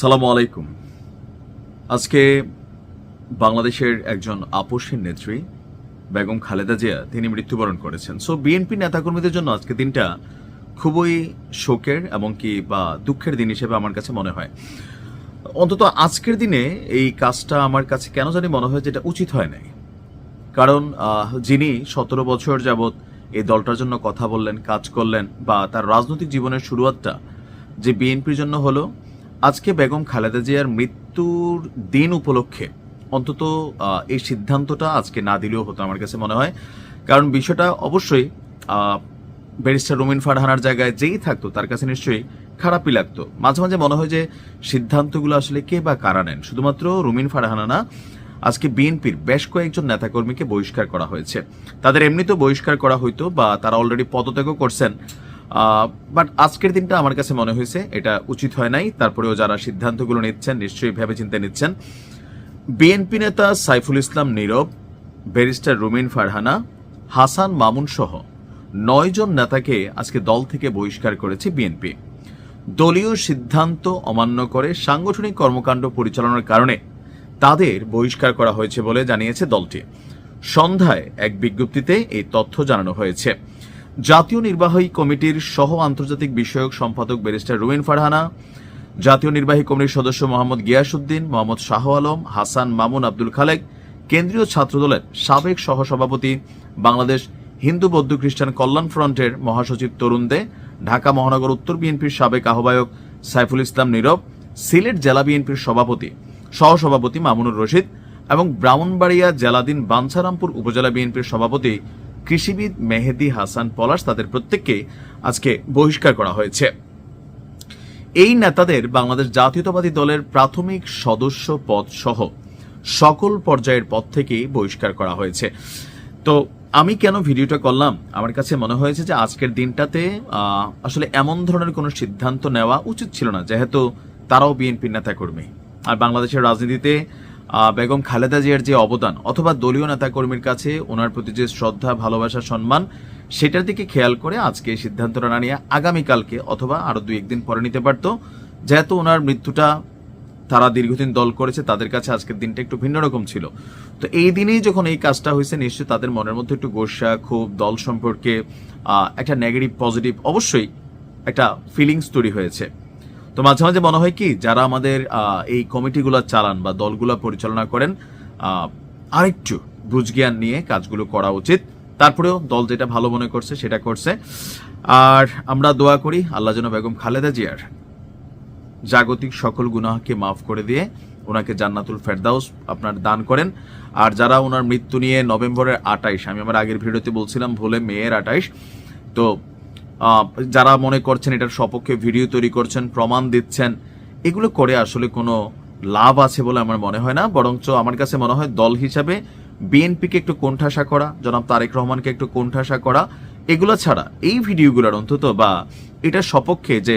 সালামু আলাইকুম। আজকে বাংলাদেশের একজন আপসীর নেত্রী, বেগম খালেদা জিয়া, তিনি মৃত্যুবরণ করেছেন। সো বিএনপি নেতাকর্মীদের জন্য আজকে দিনটা খুবই শোকের এবং কি বা দুঃখের দিন হিসেবে আমার কাছে মনে হয়। অন্তত আজকের দিনে এই কাজটা আমার কাছে কেন জানি মনে হয় যেটা উচিত হয় নাই। কারণ যিনি সতেরো বছর যাবৎ এই দলটার জন্য কথা বললেন, কাজ করলেন বা তার রাজনৈতিক জীবনের শুরুয়াতটা যে বিএনপির জন্য হলো আজকে বেগম খালেদা জিয়ার মৃত্যুর দিন উপলক্ষে অন্তত এই সিদ্ধান্তটা আজকে না দিলেও হতো আমার কাছে মনে হয়। কারণ বিষয়টা অবশ্যই ব্যারিস্টার রুমিন ফারহানার জায়গায় যেই থাকতো, তার কাছে নিশ্চয়ই খারাপই লাগতো। মাঝে মাঝে মনে হয় যে সিদ্ধান্তগুলো আসলে কে বা কারা নেন? শুধুমাত্র রুমিন ফারহানা না, আজকে বিএনপির বেশ কয়েকজন নেতাকর্মীকে বহিষ্কার করা হয়েছে। তাদের এমনিতেও বহিষ্কার করা হইতো বা তারা অলরেডি পদত্যাগও করছেন। বাট আজকের দিনটা আমার কাছে মনে হয়েছে, এটা উচিত হয় নাই। তারপরেও যারা সিদ্ধান্তগুলো নিচ্ছেন, নিশ্চয়ই ভেবে চিন্তে নিচ্ছেন। বিএনপি নেতা সাইফুল ইসলাম নীরব, ব্যারিস্টার রুমিন ফারহানা, হাসান মামুন সহ নয়জন নেতাকে আজকে দল থেকে বহিষ্কার করেছে বিএনপি দলীয় সিদ্ধান্ত অমান্য করে সাংগঠনিক কর্মকাণ্ড পরিচালনার কারণে তাদের বহিষ্কার করা হয়েছে বলে জানিয়েছে দলটি। সন্ধ্যায় এক বিজ্ঞপ্তিতে এই তথ্য জানানো হয়েছে। জাতীয় নির্বাহী কমিটির সহ আন্তর্জাতিক বিষয়ক সম্পাদক ব্যারিস্টার রুমিন ফারহানা, জাতীয় নির্বাহী কমিটির সদস্য মোহাম্মদ গিয়াসুদ্দিন মোহাম্মদ শাহ আলম, হাসান মামুন আব্দুল খালেক, কেন্দ্রীয় ছাত্রদলের সাবেক সহসভাপতি বাংলাদেশ হিন্দু বৌদ্ধ খ্রিস্টান কল্যাণ ফ্রন্টের মহাসচিব তরুণ দে, ঢাকা মহানগর উত্তর বিএনপির সাবেক আহ্বায়ক সাইফুল ইসলাম নীরব, সিলেট জেলা বিএনপির সভাপতি সহসভাপতি মামুনুর রশিদ এবং ব্রাহ্মণবাড়িয়া জেলাদিন বাঞ্ছারামপুর উপজেলা বিএনপির সভাপতি কৃষিবিদ মেহেদি হাসান পলাশ তাদের প্রত্যেককে আজকে বহিষ্কার করা হয়েছে। এই নেতাদের বাংলাদেশ জাতীয়তাবাদী দলের প্রাথমিক সদস্য পদ সহ সকল পর্যায়ের পদ থেকেই বহিষ্কার করা হয়েছে। তো আমি কেন ভিডিওটা করলাম? আমার কাছে মনে হয়েছে যে আজকের দিনটাতে আসলে এমন ধরনের কোনো সিদ্ধান্ত নেওয়া উচিত ছিল না, যেহেতু তারাও বিএনপির নেতাকর্মী। আর বাংলাদেশের রাজনীতিতে বেগম খালেদা জিয়ার যে অবদান অথবা দলীয় নেতাকর্মীর কাছে ওনার প্রতি যে শ্রদ্ধা, ভালোবাসা, সম্মান, সেটার দিকে খেয়াল করে আজকে এই সিদ্ধান্তটা না নিয়ে আগামীকালকে অথবা আরও দুই একদিন পরে নিতে পারতো। যেহেতু ওনার মৃত্যুটা তারা দীর্ঘদিন দল করেছে, তাদের কাছে আজকের দিনটা একটু ভিন্ন রকম ছিল। তো এই দিনেই যখন এই কাজটা হয়েছে, নিশ্চয়ই তাদের মনের মধ্যে একটু গোসা খুব দল সম্পর্কে একটা নেগেটিভ পজিটিভ অবশ্যই একটা ফিলিংস তৈরি হয়েছে। তো মাঝে মাঝে মনে হয় কি, যারা আমাদের এই কমিটিগুলো চালান বা দলগুলো পরিচালনা করেন আরেকটু বুঝজ্ঞান নিয়ে কাজগুলো করা উচিত। তারপরেও দল যেটা ভালো মনে করছে, সেটা করছে। আর আমরা দোয়া করি আল্লাহ যেন বেগম খালেদা জিয়ার জাগতিক সকল গুনাহকে মাফ করে দিয়ে ওনাকে জান্নাতুল ফেরদাউস আপনার দান করেন। আর যারা ওনার মৃত্যু নিয়ে নভেম্বরের আটাইশ আমি আমার আগের ভিডিওতে বলছিলাম ভুলে মেয়ের আটাইশ তো যারা মনে করছেন এটার সপক্ষে ভিডিও তৈরি করছেন, প্রমাণ দিচ্ছেন, এগুলো করে আসলে কোনো লাভ আছে বলে আমার মনে হয় না। বরঞ্চ আমার কাছে মনে হয় দল হিসাবে বিএনপিকে একটু কোণঠাসা করা, জনাব তারেক রহমানকে একটু কোণঠাসা করা, এগুলো ছাড়া এই ভিডিওগুলোর অন্তত বা এটার সপক্ষে যে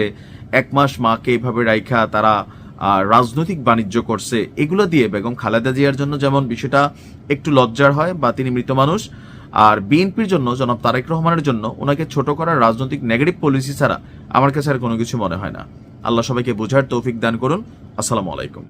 এক মাস মাকে এভাবে রাইখা তারা রাজনৈতিক বাণিজ্য করছে, এগুলো দিয়ে বেগম খালেদা জিয়ার জন্য যেমন বিষয়টা একটু লজ্জার হয় বা তিনি মৃত মানুষ আর বিএনপির জন্য, জনাব তারেক রহমানের জন্য ওনাকে ছোট করার রাজনৈতিক নেগেটিভ পলিসি ছাড়া আমার কাছে আর কোনো কিছু মনে হয় না। আল্লাহ সবাইকে বোঝার তৌফিক দান করুন। আসসালামু আলাইকুম।